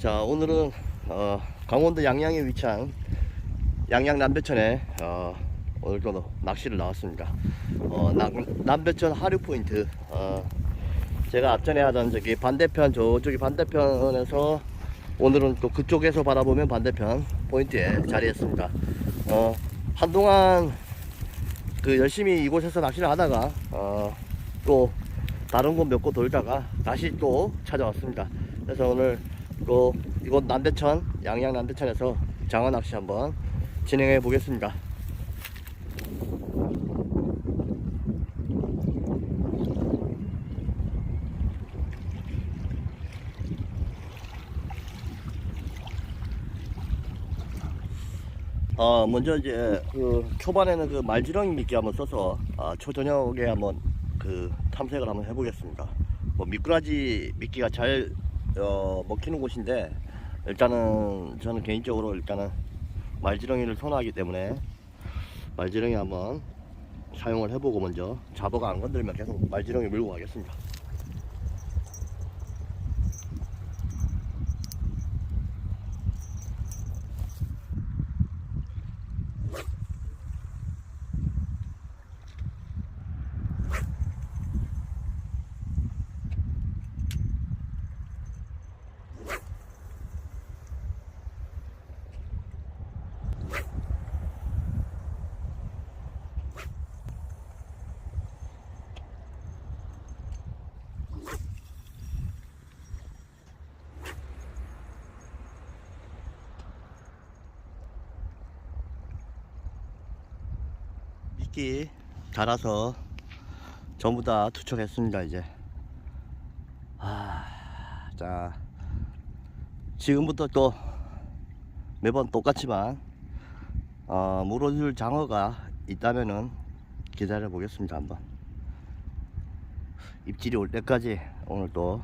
자 오늘은 어, 강원도 양양에 위치한 양양 남배천에 어, 오늘 또 낚시를 나왔습니다. 어, 남, 남배천 하류 포인트. 어, 제가 앞전에 하던 저기 반대편 저쪽이 반대편에서 오늘은 또 그쪽에서 바라보면 반대편 포인트에 자리했습니다. 어, 한동안 그 열심히 이곳에서 낚시를 하다가 어, 또 다른 곳 몇 곳 돌다가 다시 또 찾아왔습니다. 그래서 오늘 또 이곳 남대천 양양 남대천에서 장어 낚시 한번 진행해 보겠습니다. 어 먼저 이제 그 초반에는 그 말지렁이 미끼 한번 써서 아, 초저녁에 한번 그 탐색을 한번 해보겠습니다. 뭐 미꾸라지 미끼가 잘 어, 먹히는 곳인데 일단은 저는 개인적으로 일단은 말지렁이를 선호하기 때문에 말지렁이 한번 사용을 해보고 먼저 잡어가 안 건들면 계속 말지렁이 밀고 가겠습니다. 미끼 달아서 전부 다 투척했습니다 이제. 아, 자 지금부터 또 매번 똑같지만 어, 물어줄 장어가 있다면은 기다려 보겠습니다 한번. 입질이 올 때까지 오늘 또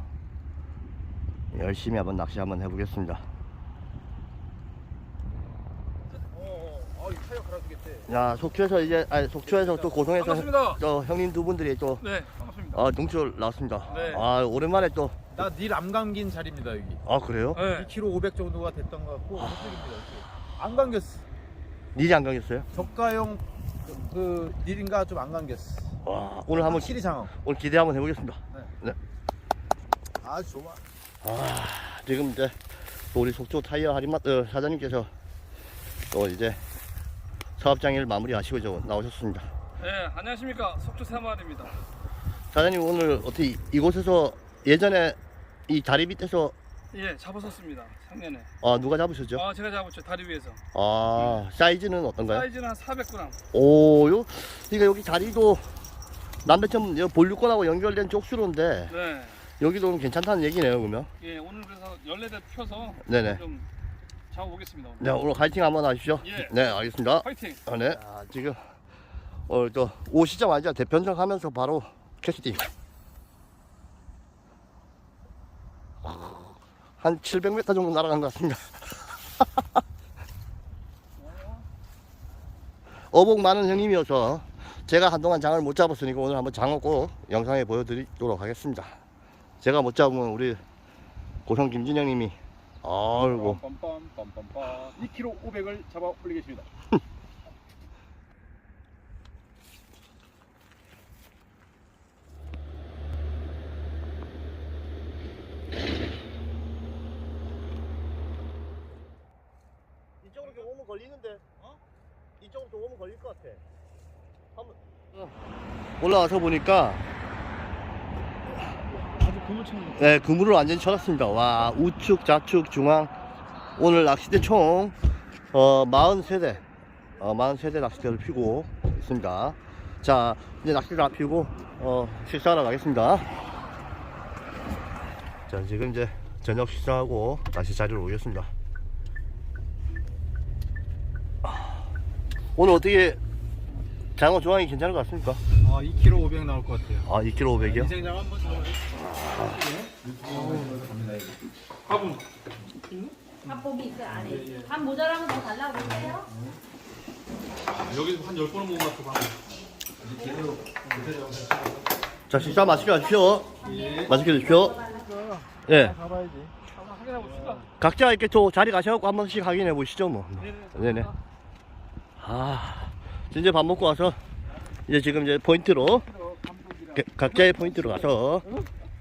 열심히 한번 낚시 한번 해보겠습니다 어, 이 타이어 갈아주겠대. 야 속초에서 이제 아니 속초에서 또 고성에서 반갑습니다. 또 형님 두 분들이 또 네, 반갑습니다. 아, 농출 나왔습니다. 네. 아, 오랜만에 또. 나닐 안 감긴 자리입니다 여기 아, 그래요? 네. 2kg 500 정도가 됐던 것 같고 저쪽입니다 여기. 안 감겼어 니지 안 강했어요? 저가용 그, 그 닐인가 좀 안 감겼어 와, 오늘 한번, 기, 확실히 장어 오늘 기대 한번 해보겠습니다. 아 좋아 아, 지금 이제 또 우리 속초 타이어 할인마 어, 사장님께서 또 이제 사업장일 마무리 하시고 저 나오셨습니다. 네, 안녕하십니까. 속초 새마을입니다. 사장님 오늘 어떻게 이- 이곳에서 예전에 이 다리 밑에서 예, 잡았었습니다. 작년에. 아, 누가 잡으셨죠? 아, 제가 잡았죠. 다리 위에서. 아, 사이즈는 어떤가요? 사이즈는 한 400g. 오, 요, 그러니까 여기 다리도 남배천 여 볼류권하고 연결된 쪽수로인데 네. 여기도 괜찮다는 얘기네요, 그러면. 예, 오늘 그래서 열네대 펴서 네네. 좀 잡아보겠습니다. 오늘. 네, 오늘 화이팅 한번 하십시오. 예. 네, 알겠습니다. 파이팅. 아, 네. 아, 지금 오늘 또 오시자마자 대편성 하면서 바로 캐스팅. 한 700m 정도 날아간 것 같습니다. 어복 많은 형님이어서 제가 한동안 장을 못 잡았으니까 오늘 한번 장어 꼭 영상에 보여드리도록 하겠습니다. 제가 못 잡으면 우리 고성 김진영님이 아이고 빰빰 빰빰빰 2kg 500을 잡아 올리겠습니다 이쪽으로 좀 오면 걸리는데? 어? 이쪽으로 좀 오면 걸릴 것 같아. 한번. 올라와서 보니까. 네, 그물을 완전히 쳐놨습니다. 와, 우측, 좌측, 중앙. 오늘 낚싯대 총, 어, 43대, 어, 43대 낚싯대를 피고 있습니다. 자, 이제 낚싯대 다 피고, 어, 식사하러 가겠습니다. 자, 지금 이제 저녁 식사하고 다시 자리로 오겠습니다. 아, 오늘 어떻게 장어 조항이 괜찮을 것 같습니까? 아 2kg 500 나올 것 같아요 아, 2kg 500이요? 인생장 한번 잡아볼게요 밥은 밥복이 있어요 안에 밥 모자라면 더 달라고 그러세요? 여기서 한 10번은 먹은 것 같아. 자, 식사 맛있게 하십시오. 맛있게 드십시오. 예. 가봐야지 확인해 봅시다. 각자 이렇게 또 자리 가셔갖고 한 번씩 확인해 보시죠 뭐. 네네. 아, 이제 밥 먹고 와서 이제 지금 이제 포인트로 가- 각자의 포인트로 가서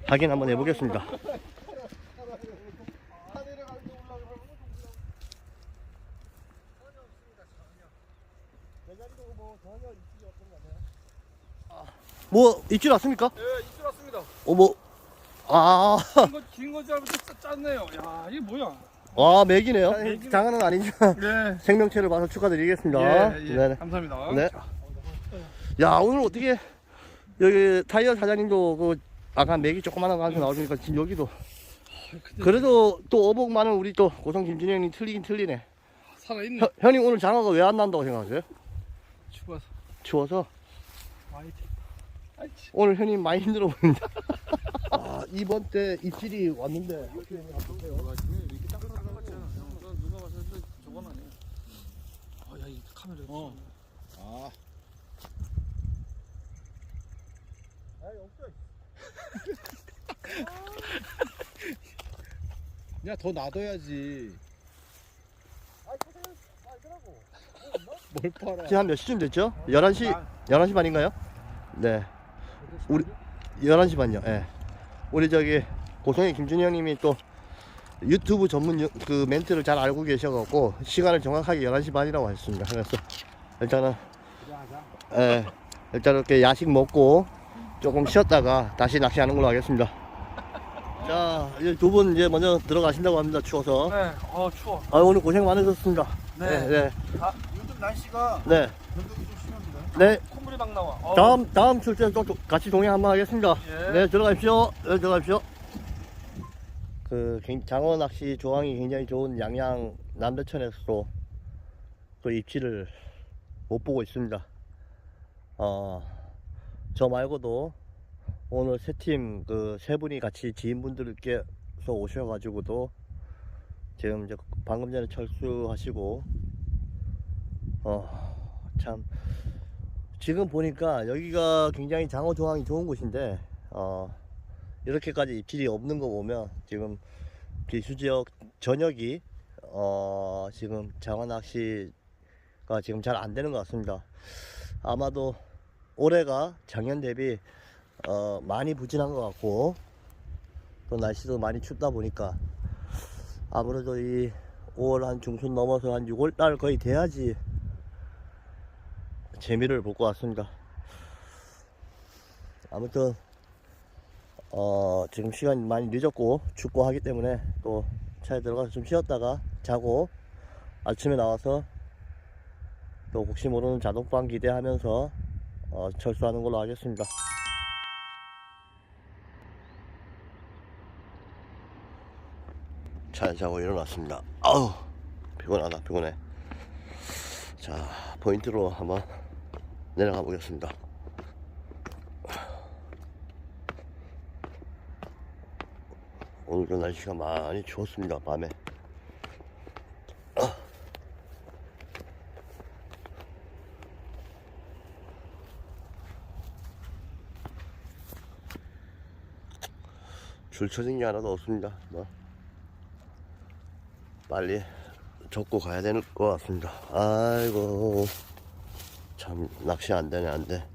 확인 한번 해보겠습니다. 뭐 입질 왔습니까? 예, 입질 왔습니다. 어머, 아, 긴 건지 알고 짰네요. 야, 이게 뭐야? 와 맥이네요. 장어는 아니지만 네. 생명체를 봐서 축하드리겠습니다. 예, 예. 네네. 감사합니다. 네. 야 오늘 어떻게 여기 타이어 사장님도 그 아까 맥이 조그마한 거 하나 나오니까 지금 여기도 그래도 또 어복 많은 우리 또 고성 김진희 형님 틀리긴 틀리네. 살아있네. 형, 형님 오늘 장어가 왜 안 난다고 생각하세요? 죽어서. 추워서 많이 참. 오늘 형님 많이 힘들어 보인다. 아 이번 때 입질이 왔는데 와, 지금 이렇게 딱 들어갔잖아. 형, 너 누가 봐서 저건 아니야. 아, 야, 이 카메라. 어. 아. 야, 더 놔둬야지. 뭘 팔아? 지금 한 몇 시쯤 됐죠? 11시 11시 반인가요? 네. 우리 11시 반요. 예. 우리 저기 고성의 김준희 형님이 또 유튜브 전문 유- 그 멘트를 잘 알고 계셔갖고 시간을 정확하게 11시 반이라고 하셨습니다. 그래서 일단은 예. 일단 이렇게 야식 먹고 조금 쉬었다가 다시 낚시하는 걸로 하겠습니다. 자, 이제 두 분 이제 먼저 들어가신다고 합니다. 추워서. 네. 어, 추워. 아, 오늘 고생 많으셨습니다. 네. 네, 네. 아, 요즘 날씨가 네. 변동이 좀 심합니다. 네. 콧물이 막 나와. 어. 다음 다음 출전 또 도- 같이 동행 한번 하겠습니다. 예. 네 들어가십시오. 네 들어가십시오. 그 굉- 장어 낚시 조항이 굉장히 좋은 양양 남대천에서도 또 입질을 못 보고 있습니다. 어 저 말고도 오늘 세 팀 그 세 분이 같이 지인분들께서 오셔가지고도 지금 이제 방금 전에 철수하시고 어 참 지금 보니까 여기가 굉장히 장어 조항이 좋은 곳인데 어 이렇게까지 입질이 없는 거 보면 지금 비수 지역 전역이 어 지금 장어 낚시가 지금 잘 안 되는 것 같습니다. 아마도 올해가 작년 대비 어 많이 부진한 것 같고 또 날씨도 많이 춥다 보니까 아무래도 이 5월 한 중순 넘어서 한 6월 달 거의 돼야지 재미를 볼 것 같습니다. 아무튼 어 지금 시간이 많이 늦었고 춥고 하기 때문에 또 차에 들어가서 좀 쉬었다가 자고 아침에 나와서 또 혹시 모르는 자동방 기대하면서 어, 철수하는 걸로 하겠습니다. 차에 자고 일어났습니다. 아우 피곤하다 피곤해. 자 포인트로 한번 내려가 보겠습니다. 오늘도 날씨가 많이 추웠습니다 밤에. 아. 줄 쳐진 게 하나도 없습니다. 뭐 빨리 접고 가야 되는 것 같습니다. 아이고 참 낚시 안 되네 안 돼.